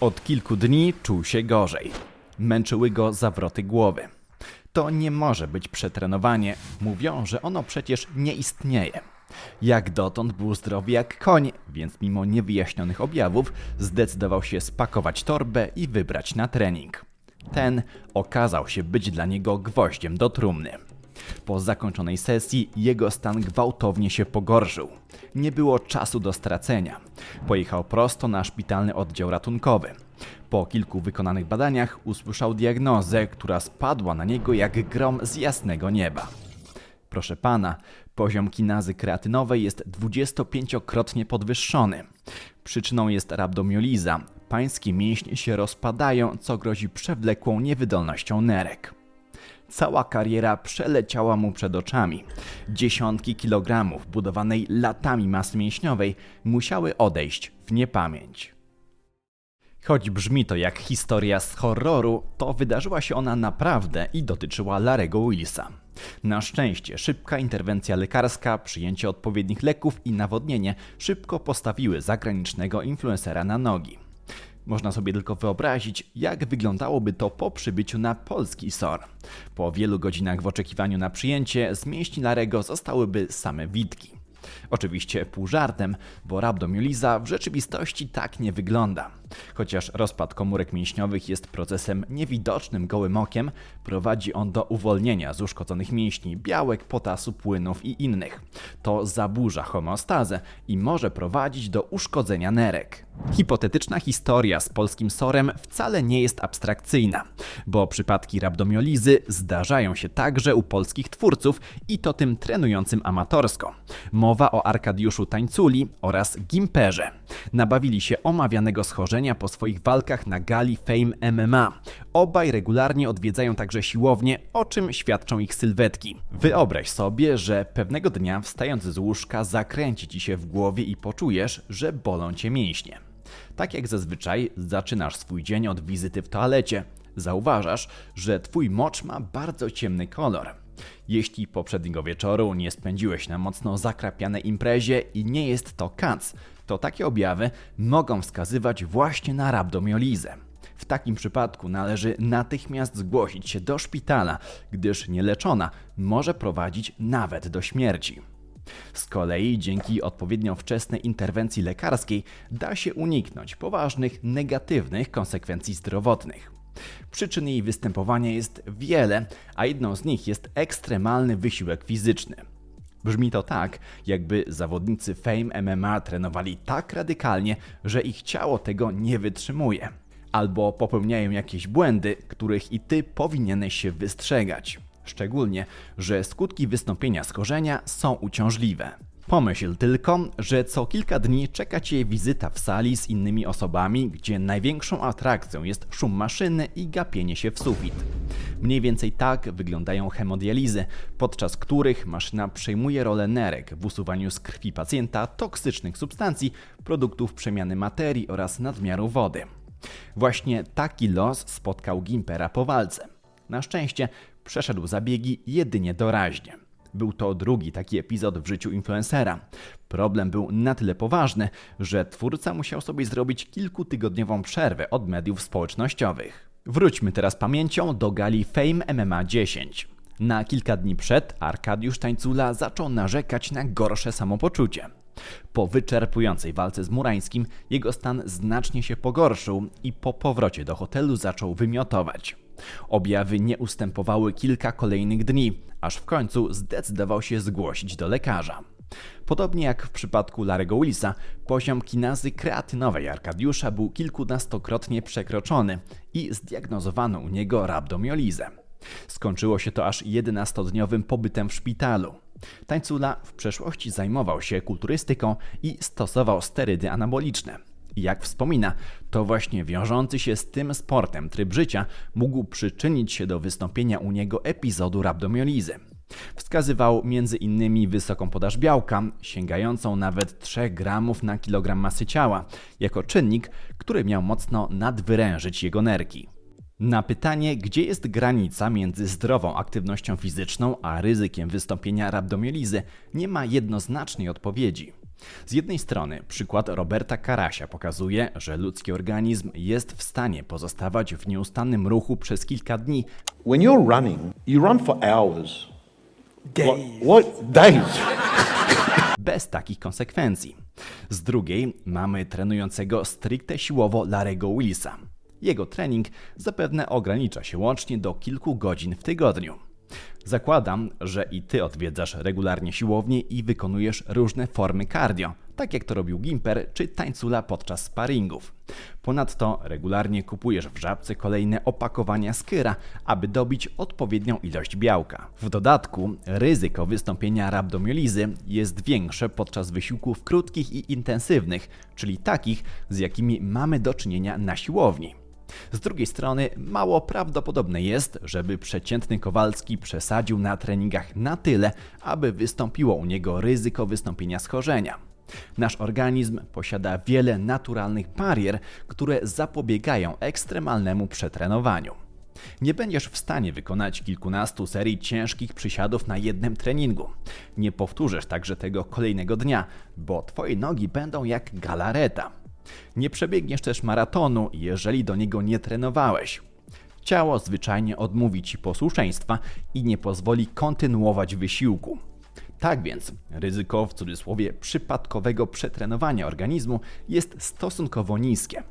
Od kilku dni czuł się gorzej. Męczyły go zawroty głowy. To nie może być przetrenowanie. Mówią, że ono przecież nie istnieje. Jak dotąd był zdrowy jak koń, więc mimo niewyjaśnionych objawów zdecydował się spakować torbę i wybrać na trening. Ten okazał się być dla niego gwoździem do trumny. Po zakończonej sesji jego stan gwałtownie się pogorszył. Nie było czasu do stracenia. Pojechał prosto na szpitalny oddział ratunkowy. Po kilku wykonanych badaniach usłyszał diagnozę, która spadła na niego jak grom z jasnego nieba. Proszę pana, poziom kinazy kreatynowej jest 25-krotnie podwyższony. Przyczyną jest rabdomioliza. Pańskie mięśnie się rozpadają, co grozi przewlekłą niewydolnością nerek. Cała kariera przeleciała mu przed oczami. Dziesiątki kilogramów budowanej latami masy mięśniowej musiały odejść w niepamięć. Choć brzmi to jak historia z horroru, to wydarzyła się ona naprawdę i dotyczyła Larego Willisa. Na szczęście szybka interwencja lekarska, przyjęcie odpowiednich leków i nawodnienie szybko postawiły zagranicznego influencera na nogi. Można sobie tylko wyobrazić, jak wyglądałoby to po przybyciu na polski SOR. Po wielu godzinach w oczekiwaniu na przyjęcie z mięśni Larego zostałyby same witki. Oczywiście pół żartem, bo rabdomioliza w rzeczywistości tak nie wygląda. Chociaż rozpad komórek mięśniowych jest procesem niewidocznym gołym okiem, prowadzi on do uwolnienia z uszkodzonych mięśni, białek, potasu, płynów i innych. To zaburza homeostazę i może prowadzić do uszkodzenia nerek. Hipotetyczna historia z polskim sorem wcale nie jest abstrakcyjna, bo przypadki rabdomiolizy zdarzają się także u polskich twórców i to tym trenującym amatorsko. Mowa o Arkadiuszu Tańculi oraz Gimperze. Nabawili się omawianego schorzenia po swoich walkach na gali Fame MMA. Obaj regularnie odwiedzają także siłownię, o czym świadczą ich sylwetki. Wyobraź sobie, że pewnego dnia wstając z łóżka zakręci ci się w głowie i poczujesz, że bolą cię mięśnie. Tak jak zazwyczaj zaczynasz swój dzień od wizyty w toalecie. Zauważasz, że twój mocz ma bardzo ciemny kolor. Jeśli poprzedniego wieczoru nie spędziłeś na mocno zakrapianej imprezie i nie jest to kac, to takie objawy mogą wskazywać właśnie na rabdomiolizę. W takim przypadku należy natychmiast zgłosić się do szpitala, gdyż nieleczona może prowadzić nawet do śmierci. Z kolei dzięki odpowiednio wczesnej interwencji lekarskiej da się uniknąć poważnych negatywnych konsekwencji zdrowotnych. Przyczyn jej występowania jest wiele, a jedną z nich jest ekstremalny wysiłek fizyczny. Brzmi to tak, jakby zawodnicy Fame MMA trenowali tak radykalnie, że ich ciało tego nie wytrzymuje. Albo popełniają jakieś błędy, których i ty powinieneś się wystrzegać. Szczególnie, że skutki wystąpienia skorzenia są uciążliwe. Pomyśl tylko, że co kilka dni czeka Cię wizyta w sali z innymi osobami, gdzie największą atrakcją jest szum maszyny i gapienie się w sufit. Mniej więcej tak wyglądają hemodializy, podczas których maszyna przejmuje rolę nerek w usuwaniu z krwi pacjenta toksycznych substancji, produktów przemiany materii oraz nadmiaru wody. Właśnie taki los spotkał Gimpera po walce. Na szczęście przeszedł zabiegi jedynie doraźnie. Był to drugi taki epizod w życiu influencera. Problem był na tyle poważny, że twórca musiał sobie zrobić kilkutygodniową przerwę od mediów społecznościowych. Wróćmy teraz pamięcią do gali Fame MMA 10. Na kilka dni przed Arkadiusz Tańcula zaczął narzekać na gorsze samopoczucie. Po wyczerpującej walce z Murańskim jego stan znacznie się pogorszył i po powrocie do hotelu zaczął wymiotować. Objawy nie ustępowały kilka kolejnych dni, aż w końcu zdecydował się zgłosić do lekarza. Podobnie jak w przypadku Larego Willisa, poziom kinazy kreatynowej Arkadiusza był kilkunastokrotnie przekroczony i zdiagnozowano u niego rabdomiolizę. Skończyło się to aż 11-dniowym pobytem w szpitalu. Tańcula w przeszłości zajmował się kulturystyką i stosował sterydy anaboliczne. Jak wspomina, to właśnie wiążący się z tym sportem tryb życia mógł przyczynić się do wystąpienia u niego epizodu rabdomiolizy. Wskazywał m.in. wysoką podaż białka, sięgającą nawet 3 gramów na kilogram masy ciała, jako czynnik, który miał mocno nadwyrężyć jego nerki. Na pytanie, gdzie jest granica między zdrową aktywnością fizyczną a ryzykiem wystąpienia rabdomiolizy, nie ma jednoznacznej odpowiedzi. Z jednej strony przykład Roberta Karasia pokazuje, że ludzki organizm jest w stanie pozostawać w nieustannym ruchu przez kilka dni, When you're running, you run for hours. Days. What? what? Days. bez takich konsekwencji. Z drugiej mamy trenującego stricte siłowo Larego Willisa. Jego trening zapewne ogranicza się łącznie do kilku godzin w tygodniu. Zakładam, że i ty odwiedzasz regularnie siłownię i wykonujesz różne formy cardio, tak jak to robił Gimper czy tańcula podczas sparingów. Ponadto regularnie kupujesz w żabce kolejne opakowania skyra, aby dobić odpowiednią ilość białka. W dodatku ryzyko wystąpienia rabdomiolizy jest większe podczas wysiłków krótkich i intensywnych, czyli takich, z jakimi mamy do czynienia na siłowni. Z drugiej strony, mało prawdopodobne jest, żeby przeciętny Kowalski przesadził na treningach na tyle, aby wystąpiło u niego ryzyko wystąpienia schorzenia. Nasz organizm posiada wiele naturalnych barier, które zapobiegają ekstremalnemu przetrenowaniu. Nie będziesz w stanie wykonać kilkunastu serii ciężkich przysiadów na jednym treningu. Nie powtórzysz także tego kolejnego dnia, bo twoje nogi będą jak galareta. Nie przebiegniesz też maratonu, jeżeli do niego nie trenowałeś. Ciało zwyczajnie odmówi ci posłuszeństwa i nie pozwoli kontynuować wysiłku. Tak więc ryzyko w cudzysłowie przypadkowego przetrenowania organizmu jest stosunkowo niskie.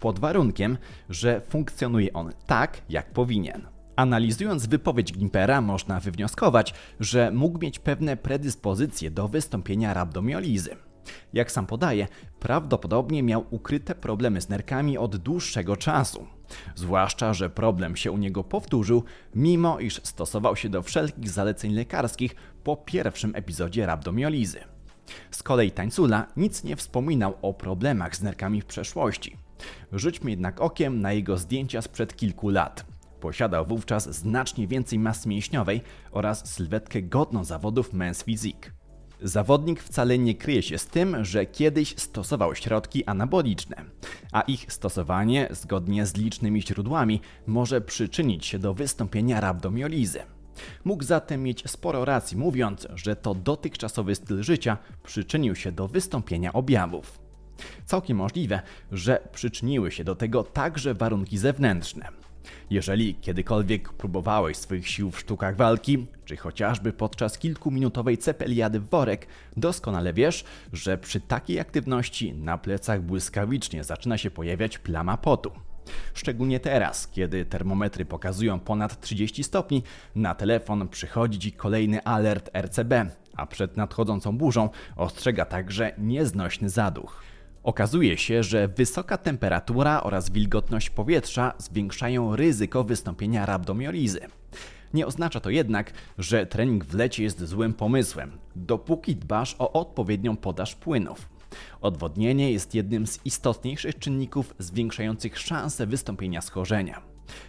Pod warunkiem, że funkcjonuje on tak, jak powinien. Analizując wypowiedź Gimpera, można wywnioskować, że mógł mieć pewne predyspozycje do wystąpienia rabdomiolizy. Jak sam podaje, prawdopodobnie miał ukryte problemy z nerkami od dłuższego czasu. Zwłaszcza, że problem się u niego powtórzył, mimo iż stosował się do wszelkich zaleceń lekarskich po pierwszym epizodzie rabdomiolizy. Z kolei Tańcula nic nie wspominał o problemach z nerkami w przeszłości. Rzućmy jednak okiem na jego zdjęcia sprzed kilku lat. Posiadał wówczas znacznie więcej masy mięśniowej oraz sylwetkę godną zawodów Men's Physique. Zawodnik wcale nie kryje się z tym, że kiedyś stosował środki anaboliczne, a ich stosowanie, zgodnie z licznymi źródłami, może przyczynić się do wystąpienia rabdomiolizy. Mógł zatem mieć sporo racji, mówiąc, że to dotychczasowy styl życia przyczynił się do wystąpienia objawów. Całkiem możliwe, że przyczyniły się do tego także warunki zewnętrzne. Jeżeli kiedykolwiek próbowałeś swoich sił w sztukach walki, czy chociażby podczas kilkuminutowej cepeliady w worek, doskonale wiesz, że przy takiej aktywności na plecach błyskawicznie zaczyna się pojawiać plama potu. Szczególnie teraz, kiedy termometry pokazują ponad 30 stopni, na telefon przychodzi Ci kolejny alert RCB, a przed nadchodzącą burzą ostrzega także nieznośny zaduch. Okazuje się, że wysoka temperatura oraz wilgotność powietrza zwiększają ryzyko wystąpienia rabdomiolizy. Nie oznacza to jednak, że trening w lecie jest złym pomysłem, dopóki dbasz o odpowiednią podaż płynów. Odwodnienie jest jednym z istotniejszych czynników zwiększających szanse wystąpienia schorzenia.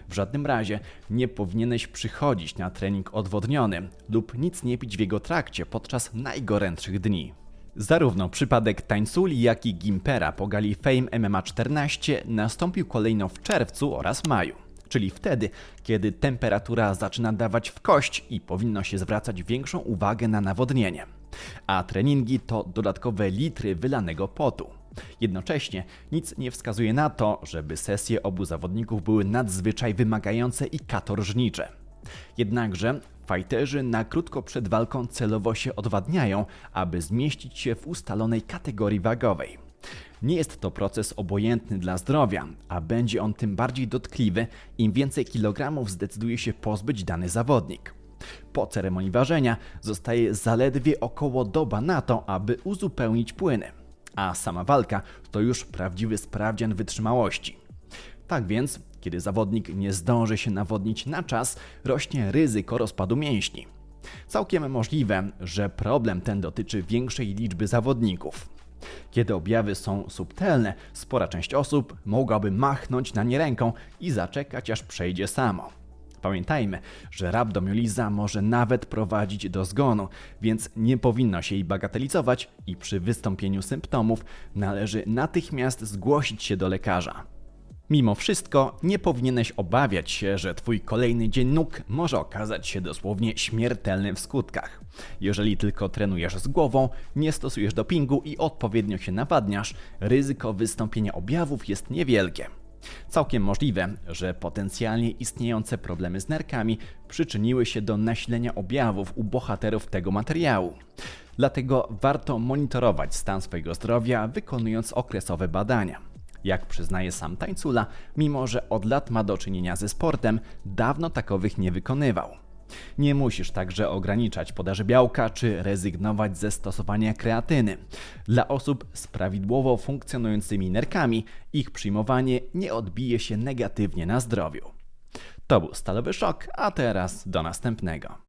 W żadnym razie nie powinieneś przychodzić na trening odwodniony lub nic nie pić w jego trakcie podczas najgorętszych dni. Zarówno przypadek Tańculi, jak i Gimpera po gali Fame MMA 14 nastąpił kolejno w czerwcu oraz maju, czyli wtedy, kiedy temperatura zaczyna dawać w kość i powinno się zwracać większą uwagę na nawodnienie. A treningi to dodatkowe litry wylanego potu. Jednocześnie nic nie wskazuje na to, żeby sesje obu zawodników były nadzwyczaj wymagające i katorżnicze. Jednakże fajterzy na krótko przed walką celowo się odwadniają, aby zmieścić się w ustalonej kategorii wagowej. Nie jest to proces obojętny dla zdrowia, a będzie on tym bardziej dotkliwy, im więcej kilogramów zdecyduje się pozbyć dany zawodnik. Po ceremonii ważenia zostaje zaledwie około doba na to, aby uzupełnić płyny, a sama walka to już prawdziwy sprawdzian wytrzymałości. Tak więc, kiedy zawodnik nie zdąży się nawodnić na czas, rośnie ryzyko rozpadu mięśni. Całkiem możliwe, że problem ten dotyczy większej liczby zawodników. Kiedy objawy są subtelne, spora część osób mogłaby machnąć na nie ręką i zaczekać aż przejdzie samo. Pamiętajmy, że rabdomioliza może nawet prowadzić do zgonu, więc nie powinno się jej bagatelizować i przy wystąpieniu symptomów należy natychmiast zgłosić się do lekarza. Mimo wszystko nie powinieneś obawiać się, że twój kolejny dzień nóg może okazać się dosłownie śmiertelnym w skutkach. Jeżeli tylko trenujesz z głową, nie stosujesz dopingu i odpowiednio się nawadniasz, ryzyko wystąpienia objawów jest niewielkie. Całkiem możliwe, że potencjalnie istniejące problemy z nerkami przyczyniły się do nasilenia objawów u bohaterów tego materiału. Dlatego warto monitorować stan swojego zdrowia, wykonując okresowe badania. Jak przyznaje sam Tańcula, mimo że od lat ma do czynienia ze sportem, dawno takowych nie wykonywał. Nie musisz także ograniczać podaży białka czy rezygnować ze stosowania kreatyny. Dla osób z prawidłowo funkcjonującymi nerkami ich przyjmowanie nie odbije się negatywnie na zdrowiu. To był Stalowy Szok, a teraz do następnego.